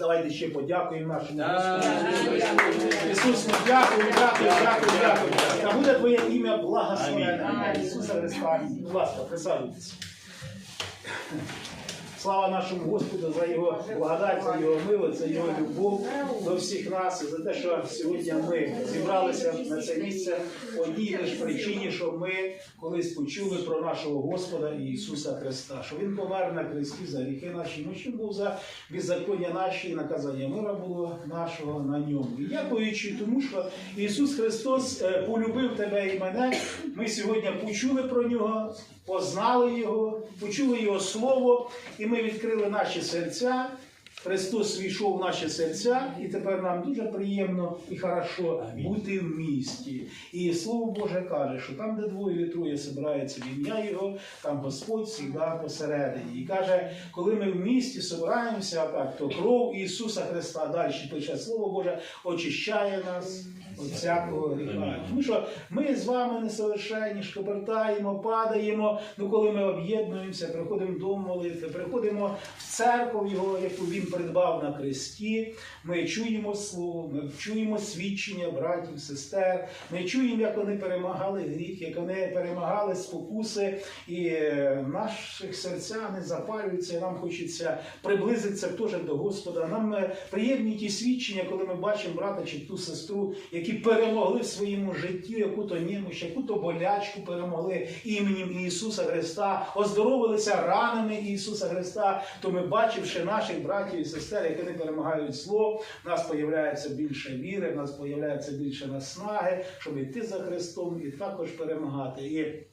Давайте ще подякуємо нашому Господу. Ісус, ми дякуємо, дякуємо, дякуємо, дякуємо. Та буде Твоє ім'я благословенне. Ісуса Христа. Будь ласка, присаджуйтесь. Слава нашому Господу за його благодать, за його милость, за його любов до всіх нас, і за те, що сьогодні ми зібралися на це місце одній лише причині, що ми колись почули про нашого Господа Ісуса Христа, що Він помер на хресті за гріхи наші, ну чим був за беззаконня наші і наказання мира було нашого на ньому. І дякуючи тому, що Ісус Христос е, полюбив тебе і мене, ми сьогодні почули про нього, познали Його, почули Його Слово, і ми відкрили наші серця. Христос війшов в наші серця, і тепер нам дуже приємно і хорошо бути в місті. І Слово Боже каже, що там, де двоє і троє збираються в ім'я Його, там Господь завжди посередині. І каже, коли ми в місті збираємося, так, то кров Ісуса Христа далі пише Слово Боже, очищає нас від всякого гріха. Тому що ми з вами несовершенні, шкобертаємо, падаємо. Ну коли ми об'єднуємося, приходимо до молитви, приходимо в церкву Його, яку він придбав на хресті. Ми чуємо слово, ми чуємо свідчення братів, сестер. Ми чуємо, як вони перемагали гріх, як вони перемагали спокуси, і е, в наших серця не запалюються. і Нам хочеться приблизитися теж до Господа. Нам е, приємні ті свідчення, коли ми бачимо брата чи ту сестру, які перемогли в своєму житті яку-то немощ, яку-то болячку перемогли іменем Ісуса Христа, оздоровилися ранами Ісуса Христа. То ми, бачивши наших братів і сестер, які не перемагають зло, в нас появляється більше віри, в нас появляється більше наснаги, щоб йти за Христом і також перемагати. І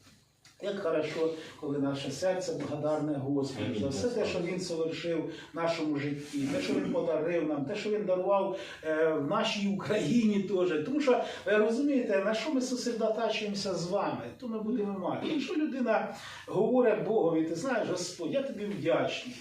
як хорошо, коли наше серце благодарне Господу за все те, що Він совершив в нашому житті, те, що Він подарив нам, те, що Він дарував е, в нашій Україні теж. Тому що ви розумієте, на що ми сосредотачуємося з вами, то ми будемо мати. Якщо людина говорить Богові, ти знаєш, Господь, я тобі вдячний.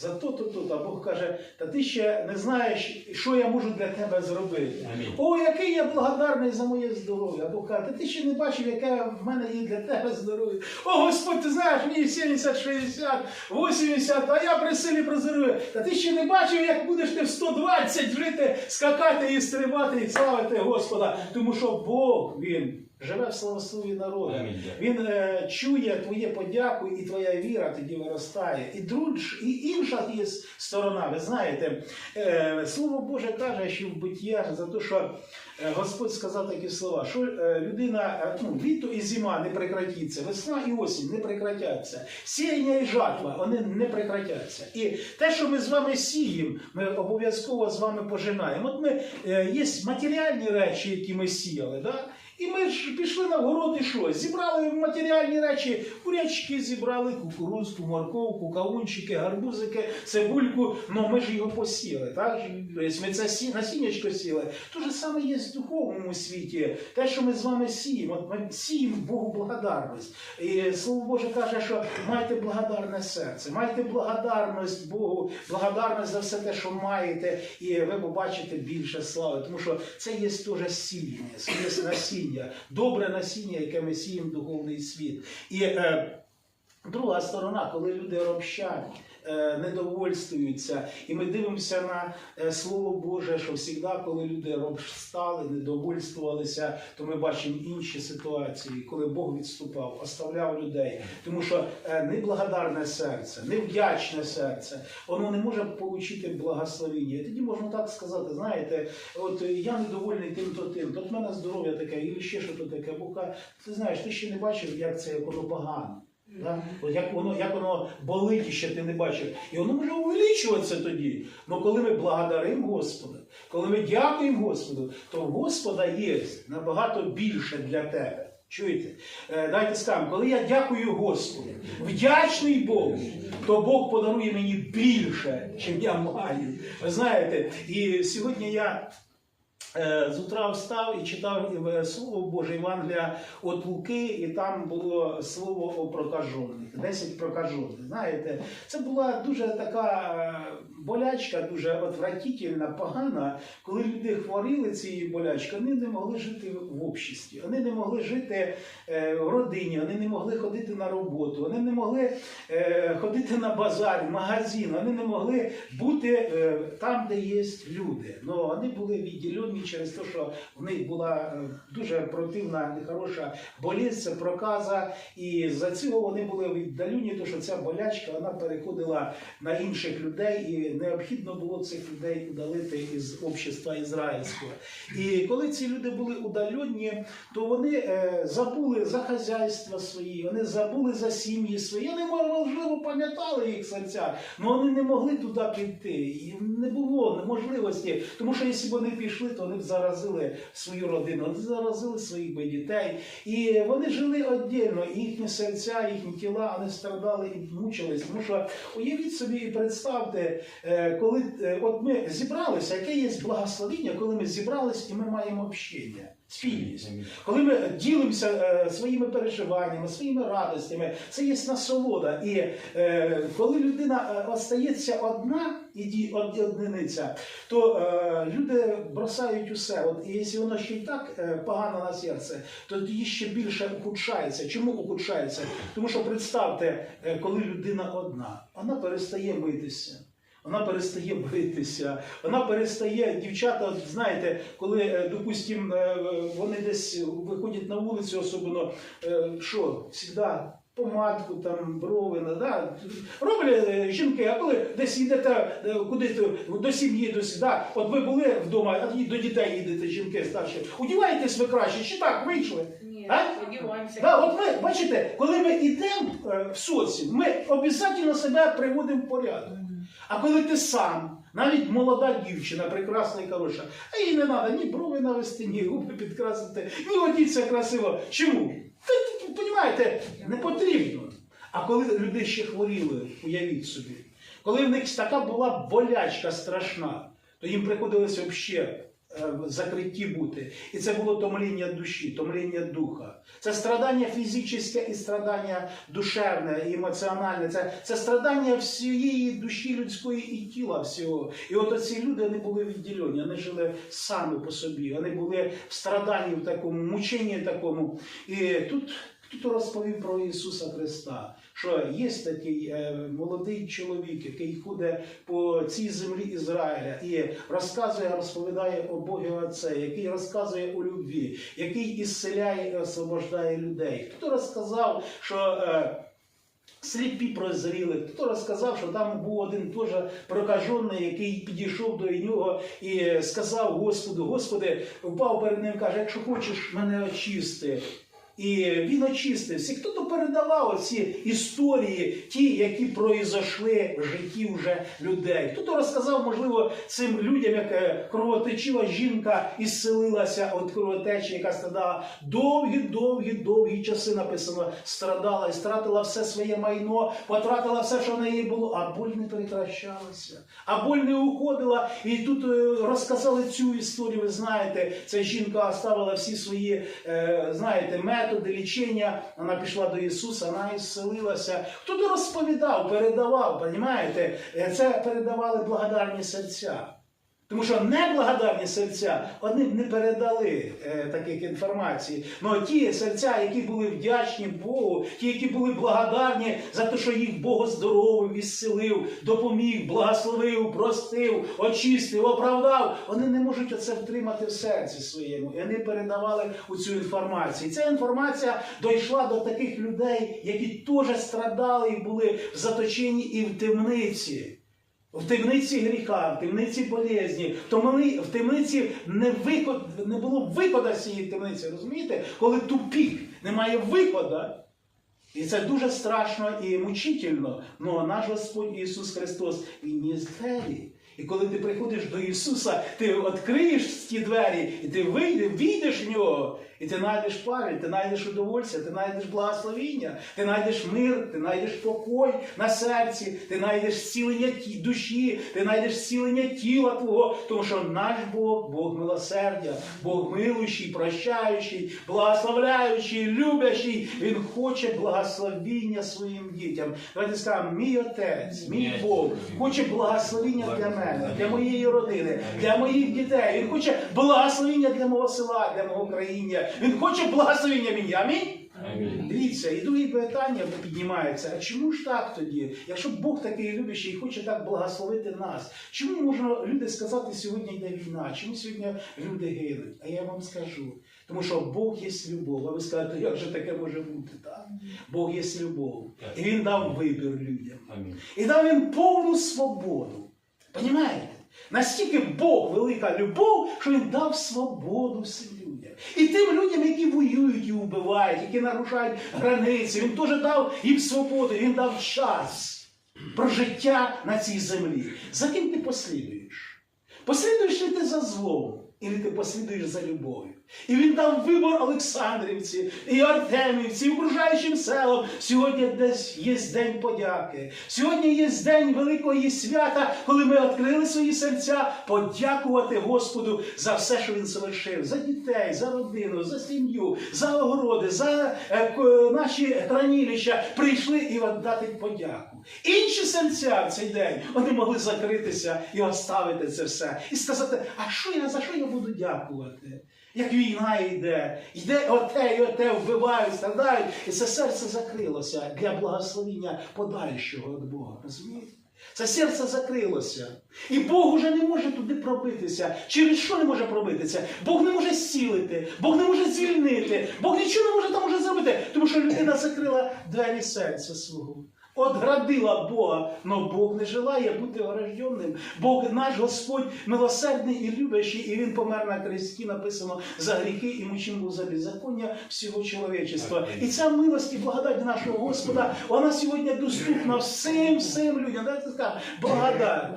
За то, то, то, а Бог каже, та ти ще не знаєш, що я можу для тебе зробити. Амінь. О, який я благодарний за моє здоров'я. Бог каже, та ти ще не бачив, яке в мене є для тебе здоров'я. О, Господь, ти знаєш, мені 70, 60, 80, а я при силі про здоров'я. Та ти ще не бачив, як будеш ти в 120 жити, скакати і стрибати, і славити Господа. Тому що Бог, Він живе в славослові народу. Він е, чує твоє подяку, і твоя віра тоді виростає. І друж, і інша є сторона. Ви знаєте, е, слово Боже каже, що в буття за те, що е, Господь сказав такі слова, що е, людина, е, ну, літо і зима не прекратиться, весна і осінь не прекратяться, сіяння і жатва вони не прекратяться. І те, що ми з вами сіємо, ми обов'язково з вами пожинаємо. От ми е, є матеріальні речі, які ми сіяли. Да? І ми ж пішли на город і що? Зібрали матеріальні речі, бурячки зібрали, кукурузку, морковку, кавунчики, гарбузики, цибульку. Ну ми ж його посіяли. Так? Ми це сі... насіннячко сіли. Те ж саме є в духовному світі. Те, що ми з вами сіємо, ми сіємо Богу благодарність. І Слово Боже каже, що майте благодарне серце, майте благодарність Богу, благодарність за все те, що маєте, і ви побачите більше слави. Тому що це є теж сіяння, це є насіння, добре насіння, яке ми сіємо духовний світ. І е, друга сторона, коли люди робщать. Е, Недовольствуються, і ми дивимося на е, Слово Боже, що завжди, коли люди робстали, недовольствувалися, то ми бачимо інші ситуації, коли Бог відступав, оставляв людей. Тому що е, неблагодарне серце, невдячне серце, воно не може отримати благословення. І тоді можна так сказати, знаєте, от я недовольний тим-то тим, то в мене здоров'я таке, і ще що то таке. Бог ти знаєш, ти ще не бачив, як це воно погано. Да? От як воно, як воно болить, ще ти не бачив. І воно може увеличуватися тоді. Але коли ми благодаримо Господа, коли ми дякуємо Господу, то Господа є набагато більше для тебе. Чуєте? Е, Дайте скажемо, коли я дякую Господу, вдячний Богу, то Бог подарує мені більше, чим я маю. Ви знаєте, і сьогодні я з утра встав і читав е, Слово Боже Євангелія от Луки, і там було слово о прокажених, 10 прокажених. Знаєте, це була дуже така е, болячка, дуже отвратительна, погана, коли люди хворіли цією болячкою, вони не могли жити в обществі, вони не могли жити е, в родині, вони не могли ходити на роботу, вони не могли е, ходити на базар, в магазин, вони не могли бути е, там, де є люди. Ну, вони були відділені через те, що в них була е, дуже противна, нехороша болість, це проказа, і за цього вони були віддалені, тому що ця болячка вона переходила на інших людей, і необхідно було цих людей удалити із общества ізраїльського. І коли ці люди були удалені, то вони е, забули за хазяйство свої, вони забули за сім'ї свої. Вони можливо пам'ятали їх серця, але вони не могли туди піти. І не було можливості, тому що якщо вони пішли, то вони заразили свою родину, вони заразили своїх би дітей. І вони жили віддільно, їхні серця, їхні тіла вони страдали і мучились. Тому що уявіть собі і представте, е, коли е, от ми зібралися, яке є благословіння, коли ми зібрались і ми маємо общення. Спільність. Коли ми ділимося е, своїми переживаннями, своїми радостями, це є насолода. І е, коли людина е, остається одна і одиниця, то е, люди бросають усе. От, і якщо воно ще й так е, погано на серце, то тоді ще більше ухудшається. Чому ухудшається? Тому що представте, е, коли людина одна, вона перестає митися. Вона перестає битися, вона перестає, дівчата, знаєте, коли, е, допустим, е, вони десь виходять на вулицю, особливо, е, що, завжди помадку, там, брови, да? роблять жінки, а коли десь йдете е, куди до сім'ї, до да? от ви були вдома, а до дітей їдете, жінки старші, одіваєтесь ви краще, чи так вийшли? Ні, А? сподіваємося. Да, от ми, бачите, коли ми йдемо в соціум, ми обов'язково себе приводимо в порядок. А коли ти сам, навіть молода дівчина, прекрасна і хороша, а їй не треба ні брови навести, ні губи підкрасити, ні одіться красиво. Чому? Розумієте, не потрібно. А коли люди ще хворіли, уявіть собі, коли в них така була болячка страшна, то їм приходилося взагалі в закритті бути. І це було томління душі, томління духа. Це страдання фізичне і страдання душевне, і емоціональне. Це, це страдання всієї душі людської і тіла всього. І от ці люди вони були відділені, вони жили самі по собі, вони були в страданні в такому, мученні такому. І тут Тут розповів про Ісуса Христа, що є такий е, молодий чоловік, який ходить по цій землі Ізраїля і розказує, розповідає о Богі Отце, який розказує у любві, який ісцеляє і освобождає людей. Хто розказав, що е, сліпі прозріли, хто розказав, що там був один теж прокажений, який підійшов до нього і сказав Господу, Господи, впав перед ним, каже, якщо хочеш мене очисти. І він очистився. І Хто то передавав ці історії, ті, які произошли в житті вже людей. Хто то розказав, можливо, цим людям, як е, кровотечива жінка ісцелилася від кровотечі, яка страдала довгі, довгі, довгі часи написано, страдала і стратила все своє майно, потратила все, що в неї було, а боль не прекращалася, а боль не уходила. І тут е, розказали цю історію. Ви знаєте, ця жінка оставила всі свої, е, знаєте, методи лічення. Вона пішла до Ісуса, вона ісцелилася. Хто то розповідав, передавав, розумієте? Е, Це передавали благодарні серця. Тому що неблагодарні серця вони б не передали е, таких інформацій. Ну ті серця, які були вдячні Богу, ті, які були благодарні за те, що їх Бог здоровив, ісцелив, допоміг, благословив, простив, очистив, оправдав, вони не можуть оце втримати в серці своєму. І вони передавали у цю інформацію. І ця інформація дійшла до таких людей, які теж страдали і були в заточенні і в темниці. В темниці гріха, в темниці болезні, в темни- темниці не, виход, не було виходу з цієї темниці, розумієте? Коли тупік, немає виходу. І це дуже страшно і мучительно. Ну наш Господь Ісус Христос, Він є двері. І коли ти приходиш до Ісуса, ти відкриєш ці двері, і ти вийдеш, війдеш в нього, І ти знайдеш пам'ять, ти знайдеш удовольствие, ти знайдеш благословіння, ти знайдеш мир, ти знайдеш покой на серці, ти знайдеш зцілення душі, ти знайдеш зцілення тіла твого, тому що наш Бог, Бог милосердя, Бог милуючий, прощаючий, благословляючий, любящий. Він хоче благословіння своїм дітям. Давайте скажемо, мій отець, мій Бог хоче благословіння для мене, для моєї родини, для моїх дітей. Він хоче благословіння для мого села, для мого країння. Він хоче благословіння мені. Амінь. Амінь. Дивіться, і друге питання піднімається. А чому ж так тоді? Якщо Бог такий любящий і хоче так благословити нас, чому можна люди сказати, сьогодні йде війна? Чому сьогодні люди гинуть? А я вам скажу. Тому що Бог є любов. А ви скажете, як же таке може бути? Так? Бог є любов. І Він дав вибір людям. Амінь. І дав їм повну свободу. Понімаєте? Настільки Бог велика любов, що він дав свободу всім людям. І тим людям, які воюють і вбивають, які нарушають границі, він теж дав їм свободу, він дав час про життя на цій землі. За ким ти послідуєш? Послідуєш ли ти за злом, і ти послідуєш за любов'ю? І він дав вибор Олександрівці, і Артемівці, і окружаючим селам. Сьогодні десь є день подяки. Сьогодні є день великого свята, коли ми відкрили свої серця подякувати Господу за все, що він совершив, за дітей, за родину, за сім'ю, за огороди, за е, наші хранилища. Прийшли і віддати подяку. Інші серця в цей день вони могли закритися і оставити це все. І сказати, а що я за що я буду дякувати? Як війна йде, йде оте і оте, вбивають, страдають, і це серце закрилося для благословіння подальшого від Бога. Розумієте? Це серце закрилося. І Бог уже не може туди пробитися. Через що не може пробитися? Бог не може зцілити, Бог не може звільнити, Бог нічого не може там уже зробити, тому що людина закрила двері серця свого. Отградила Бога, но Бог не желає бути огражденним. Бог наш Господь милосердний і любящий, і Він помер на кресті, написано за гріхи і мучим за беззаконня всього чоловічества. І ця милость і благодать нашого Господа, вона сьогодні доступна всім всім людям. Дайте скажемо, благодать.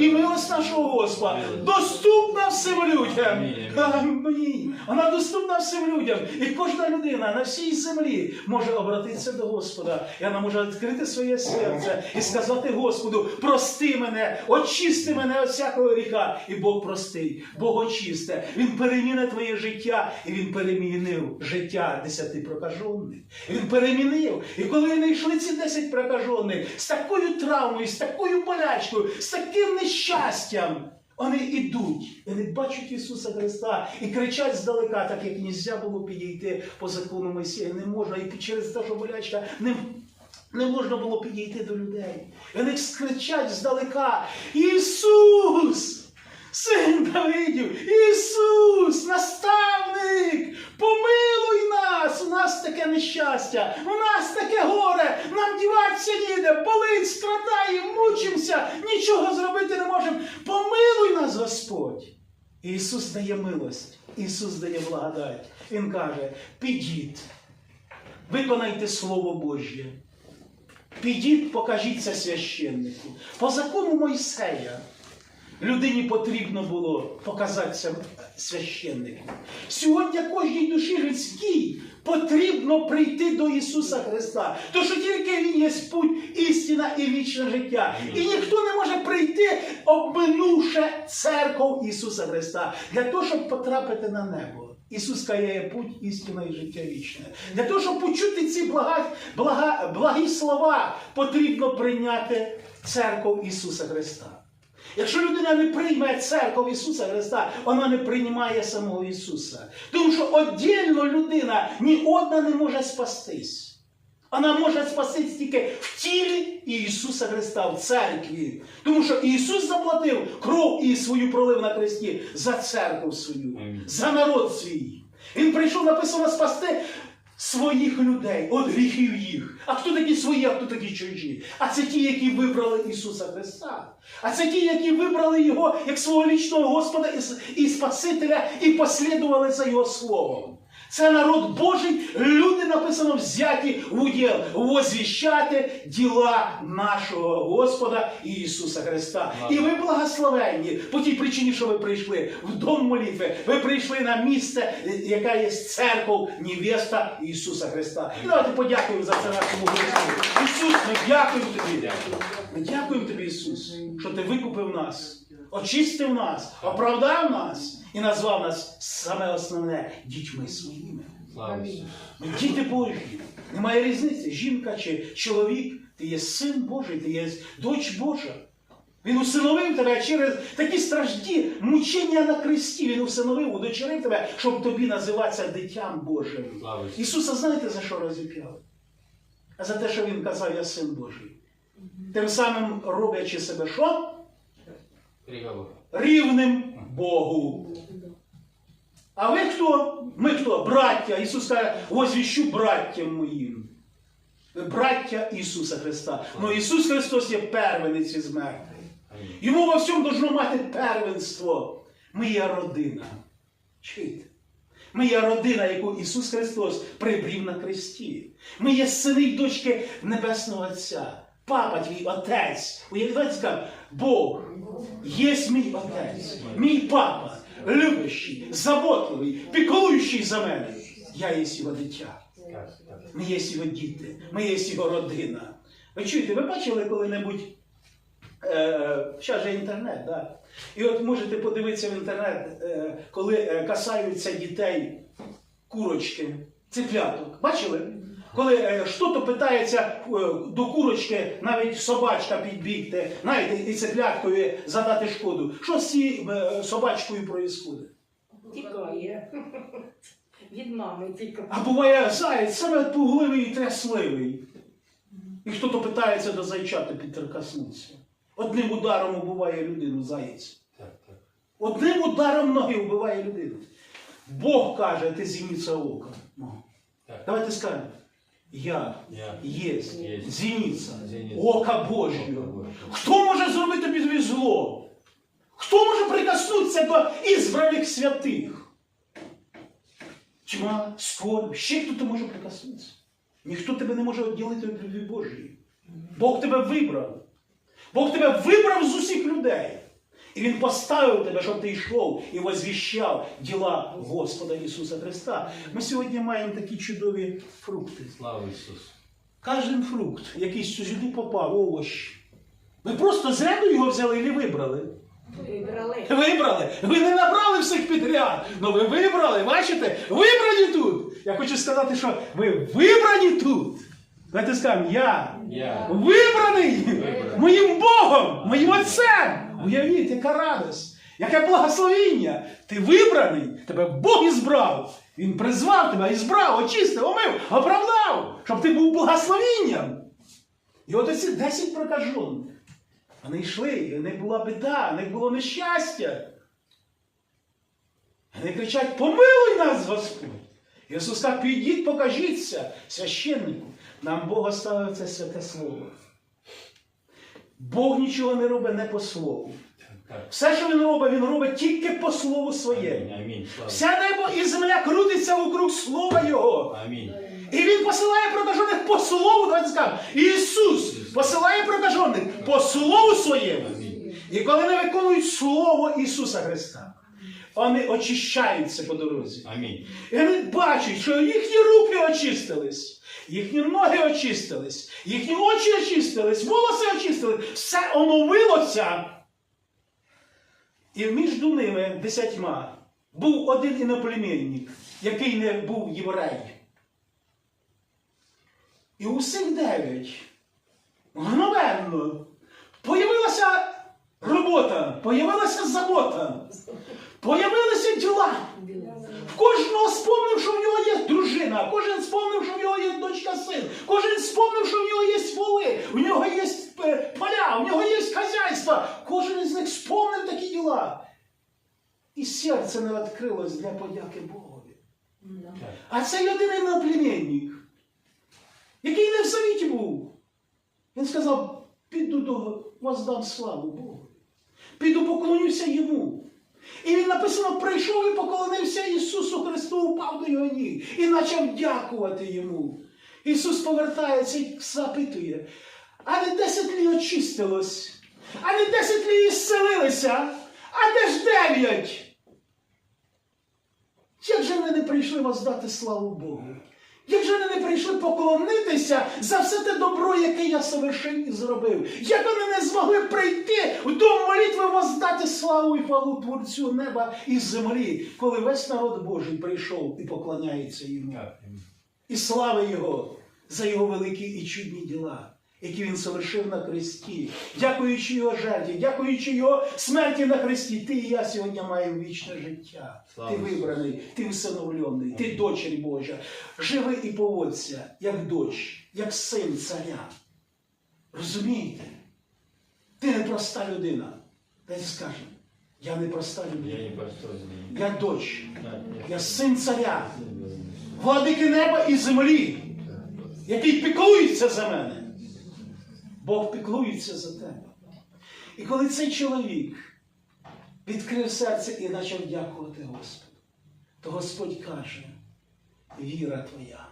І милость нашого Господа доступна всім людям. Амінь. Вона доступна всім людям. І кожна людина на всій землі може обратитися до Господа. І вона може відкрити своє серце і сказати Господу: прости мене, очисти мене від всякого гріха. І Бог простий, Бог очисте. Він переміне твоє життя, і він перемінив життя десяти прокажених. Він перемінив. І коли вони йшли ці десять прокажених з такою травмою, з такою болячкою, з таким нещастям. Вони йдуть, вони бачать Ісуса Христа і кричать здалека, так як нельзя було підійти по закону Месія. Не можна, і через те, що болячка не, не можна було підійти до людей. І вони кричать здалека: Ісус! Син Давидів, Ісус, наставник, помилуй нас! У нас таке нещастя, у нас таке горе, нам діватися ніде, болить, страдає, мучимося, нічого зробити не можемо. Помилуй нас, Господь. Ісус дає милость, Ісус дає благодать. Він каже: підіть, виконайте Слово Божє. Підіть, покажіться священнику. По закону Мойсея людині потрібно було показатися священником. Сьогодні кожній душі людській потрібно прийти до Ісуса Христа. Тому що тільки Він є путь, істина і вічне життя. І ніхто не може прийти, обминувши церков Ісуса Христа, для того, щоб потрапити на небо. Ісус каяє путь, істина і життя вічне. Для того, щоб почути ці блага, блага, благі слова, потрібно прийняти церков Ісуса Христа. Якщо людина не прийме церков Ісуса Христа, вона не приймає самого Ісуса. Тому що віддільно людина ні одна не може спастись. Вона може спастись тільки в тілі Ісуса Христа, в церкві. Тому що Ісус заплатив кров і свою пролив на хресті за церкву свою, за народ свій. Він прийшов, написано, спасти своїх людей, від гріхів їх. А хто такі свої, а хто такі чужі? А це ті, які вибрали Ісуса Христа. А це ті, які вибрали Його як свого лічного Господа і Спасителя, і послідували за Його Словом. Це народ Божий, люди написано взяті в уділ, возвіщати діла нашого Господа Ісуса Христа. І ви благословенні по тій причині, що ви прийшли в дом молитви. Ви прийшли на місце, яка є церков, невеста Ісуса Христа. І давайте подякуємо за це нашому Господу. Ісус, ми дякуємо тобі. Ми дякуємо тобі, Ісус, що ти викупив нас, очистив нас, оправдав нас і назвав нас саме основне дітьми своїми. Ми діти Божі. Немає різниці, жінка чи чоловік. Ти є син Божий, ти є дочь Божа. Він усиновив тебе через такі стражді, мучення на кресті. Він усиновив, удочерив тебе, щоб тобі називатися дитям Божим. Слава Ісуса знаєте за що розіп'яли? А за те, що Він казав, я син Божий. Тим самим роблячи себе що? Рівним Богу. А ви хто? Ми хто? Браття. Ісус каже, возвіщу браттям моїм. Браття Ісуса Христа. Ну Ісус Христос є первенець із мертвих. Йому во всьому должно мати первенство. Ми є родина. Чуєте? Ми є родина, яку Ісус Христос прибрів на хресті. Ми є сини й дочки Небесного Отця. Папа твій отець. Уявляєте, сказав, Бог є мій отець, мій папа, любящий, заботливий, піклуючий за мене. Я є його дитя. Так, так. Ми є його діти, ми є його родина. Ви чуєте, ви бачили коли-небудь, е, зараз же інтернет, да? і от можете подивитися в інтернет, е, коли е, касаються дітей курочки, цепляток. Бачили? Коли е, що-то питається е, до курочки, навіть собачка підбігти, знаєте, і цепляткою задати шкоду. Що з цією е, собачкою проїсходить? Тікає. Від мами тікає. А буває заяць саме пугливий і трясливий. І хто-то питається до зайчата підтрикаснутися. Одним ударом убиває людину заєць. Так, так. Одним ударом ноги вбиває людину. Бог каже, ти зіниця ока. Давайте скажемо. Я є зіниця ока Божого. Хто може зробити тобі зло? Хто може прикоснутися до ізбраних святих? Тьма, скорбь, ще хто може прикоснутися? Ніхто тебе не може відділити від любві Божої. Бог тебе вибрав. Бог тебе вибрав з усіх людей. І Він поставив тебе, щоб ти йшов і возвіщав діла Господа Ісуса Христа. Ми сьогодні маємо такі чудові фрукти. Слава Ісусу. Кожен фрукт, який сюди попав, овощ. Ви просто з ряду його взяли і вибрали. Вибрали. Вибрали. Ви не набрали всіх підряд. Ну ви вибрали, бачите? Вибрані тут. Я хочу сказати, що ви вибрані тут. Давайте скажемо, я Я. вибраний Вибраний. моїм Богом, моїм Отцем. Уявіть, яка радость, яке благословіння. Ти вибраний, тебе Бог ізбрав. Він призвав тебе, ізбрав, очистив, омив, оправдав, щоб ти був благословінням. І от оці 10 прокажених. Вони йшли, і в них була біда, в них було нещастя. Вони кричать: помилуй нас, Господь! Ісус сказав, підіть, покажіться священнику. Нам Бог оставив це святе слово. Бог нічого не робить не по слову. Все, що він робить, він робить тільки по слову своєму. Вся небо і земля крутиться вокруг слова Його. Амінь. І він посилає прокажених по слову, давайте скажемо. Ісус посилає прокажених по слову своєму. І коли не виконують Слово Ісуса Христа, вони очищаються по дорозі. Амінь. І вони бачать, що їхні руки очистились, їхні ноги очистились, їхні очі очистились, волоси очистились, все оновилося. І між ними десятьма був один іноплемінник, який не був єврей. І усіх дев'ять мгновенно появилася робота, появилася забота, появилися діла. В Кожного нього є кожен спомнив, що в нього є дочка син, кожен спомнив, що в нього є воли, в нього є е, поля, в нього є хазяйство. Кожен із них спомнив такі діла. І серце не відкрилось для подяки Богові. А цей єдиний наплемінник, який не в завіті був, він сказав: піду до воздам славу Богу. Піду поклонюся йому. І він написано, прийшов і поклонився Ісусу Христу, упав до його ніг і почав дякувати йому. Ісус повертається і запитує, а не десять лі очистилось, а не десять лі ісцелилися, а де ж дев'ять? Як же вони не прийшли воздати славу Богу? Як же вони не прийшли поклонитися за все те добро, яке я совершив і зробив? Як вони не змогли прийти в дом молитви воздати славу і хвалу Творцю неба і землі, коли весь народ Божий прийшов і поклоняється йому? І слави Його за Його великі і чудні діла, які Він совершив на Христі, дякуючи Його жертві, дякуючи Його смерті на Христі, ти і я сьогодні маємо вічне життя. Слава ти вибраний, ти всиновлений, ти дочері Божа. Живи і поводься, як дочь, як син царя. Розумієте? Ти не проста людина. Дайте скажемо, я не проста Я людина. Я дочь, я син царя, владики неба і землі який піклується за мене. Бог піклується за тебе. І коли цей чоловік відкрив серце і почав дякувати Господу, то Господь каже: віра твоя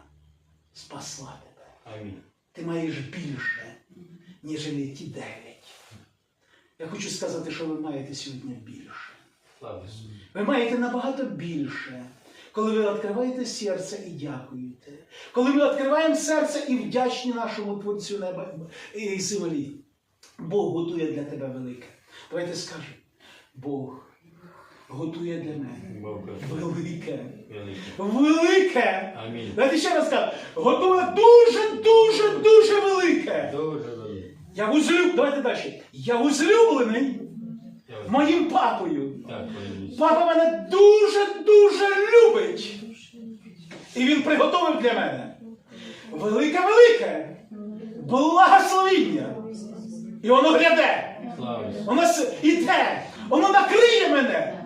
спасла тебе. Аминь. Ти маєш більше, ніж ті дев'ять. Я хочу сказати, що ви маєте сьогодні більше. Ви маєте набагато більше, коли ви відкриваєте серце і дякуєте. Коли ми відкриваємо серце і вдячні нашому Творцю неба і землі. Бог готує для тебе велике. Давайте скажемо, Бог готує для мене велике. Велике! Амінь. Давайте ще раз скажемо, готує дуже, дуже, дуже велике. Дуже великий. Я узлюб... Давайте далі. Я узлюблений моїм папою. Так. Папа мене дуже-дуже любить. І він приготовив для мене велике-велике благословіння. І воно гляде, воно йде, воно накриє мене.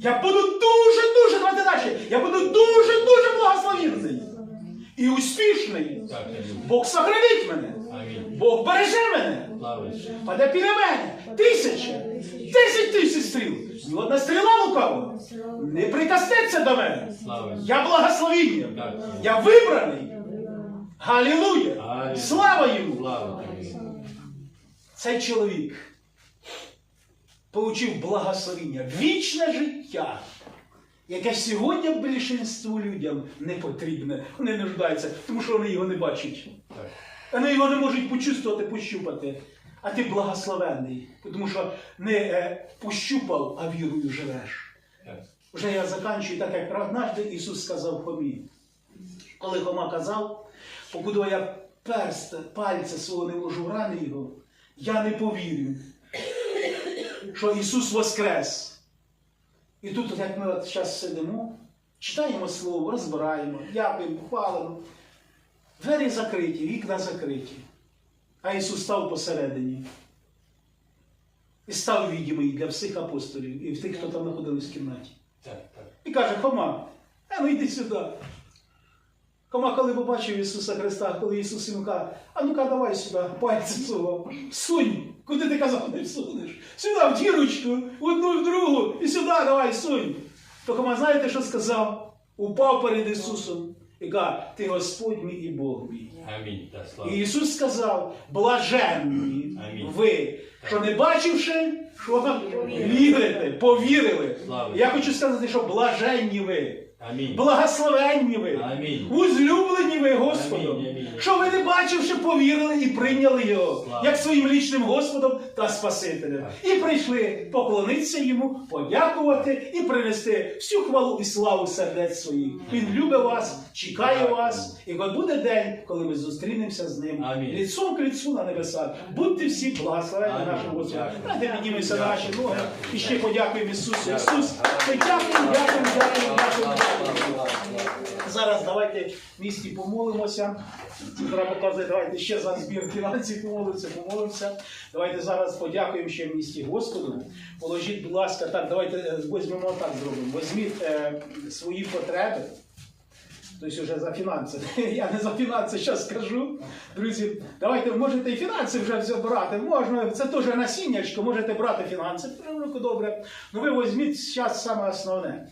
Я буду дуже-дуже, давайте далі, я буду дуже-дуже благословенний і успішний. Бог сохранить мене, Бог береже мене. Паде біля мене тисячі, десять тисяч стріл. Ні одна стріла лукава не прикоснеться до мене. Я благословіння. Я вибраний. Галілуя! Слава йому! Цей чоловік получив благословіння, вічне життя, яке сьогодні більшинству людям не потрібне. Вони нуждаються, тому що вони його не бачать. Вони його не можуть почувствувати, пощупати. А ти благословенний, тому що не е, пощупав, а вірою живеш. Вже я заканчую, так як однажды Ісус сказав Хомі. Коли Хома казав, покуди я перст, пальця свого не вложу в рани його, я не повірю, що Ісус воскрес. І тут, як ми от зараз сидимо, читаємо Слово, розбираємо, дякуємо, хвалимо. Двері закриті, вікна закриті. А Ісус став посередині. І став відімий для всіх апостолів і тих, хто там знаходились в кімнаті. Так, так. І каже, Хома, а ну йди сюди. Хома, коли побачив Ісуса Христа, коли Ісус йому каже, а ну-ка давай сюди, пальці свого, сунь. Куди ти казав, не всунеш? Сюди, в дірочку, в одну в другу, і сюди давай сунь. То Хома, знаєте, що сказав? Упав перед Ісусом і каже, ти Господь мій і Бог мій. Амінь. І Ісус сказав, блаженні ви, що не бачивши, що вірите, повірили. Я хочу сказати, що блаженні ви, Амінь. благословенні ви, Амінь. узлюблені ви Господом, Амінь, амінь. що ви не бачивши, повірили і прийняли Його Слава. як своїм лічним Господом та Спасителем. І прийшли поклонитися йому, подякувати і принести всю хвалу і славу сердець своїх. Він любить вас, чекає Дякую. вас, і от буде день, коли ми зустрінемося з ним Амінь. ліцом к ліцу на небесах. Будьте всі благословені Амінь. нашому Господу. Піднімемося наші ноги і ще подякуємо Ісусу. Ісус, ми дякуємо, дякуємо, дякуємо, дякуємо. Зараз давайте в місті помолимося. Треба показати, давайте ще за збір фінансів помолимося, помолимося. Давайте зараз подякуємо ще місті Господу. Положіть, будь ласка, так, давайте е, візьмемо так зробимо. Візьміть е, свої потреби. Тобто вже за фінанси. Я не за фінанси зараз скажу. Друзі, давайте можете і фінанси вже все брати. Можна, це теж насіннячко, можете брати фінанси. ну добре. Ну ви візьміть зараз саме основне.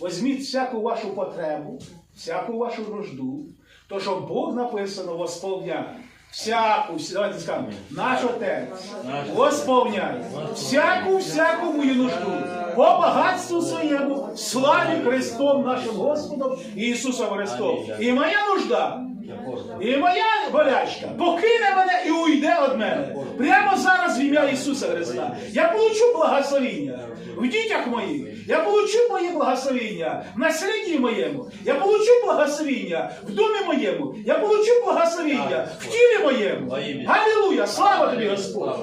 Візьміть всяку вашу потребу, всяку вашу нужду, то, що Бог написано, восполняє. Всяку, давайте скажемо, наш Отець восполняє всяку, всяку мою нужду по багатству своєму, славі Христом нашим Господом Ісусом Христом. І моя нужда, і моя болячка покине мене і уйде від мене. Прямо зараз в ім'я Ісуса Христа. Я получу благословіння в дітях моїх. Я получу моє благословіння в наслідні моєму. Я получу благословіння в домі моєму. Я получу благословіння в тілі моєму. Алілуя! Слава тобі, Господь!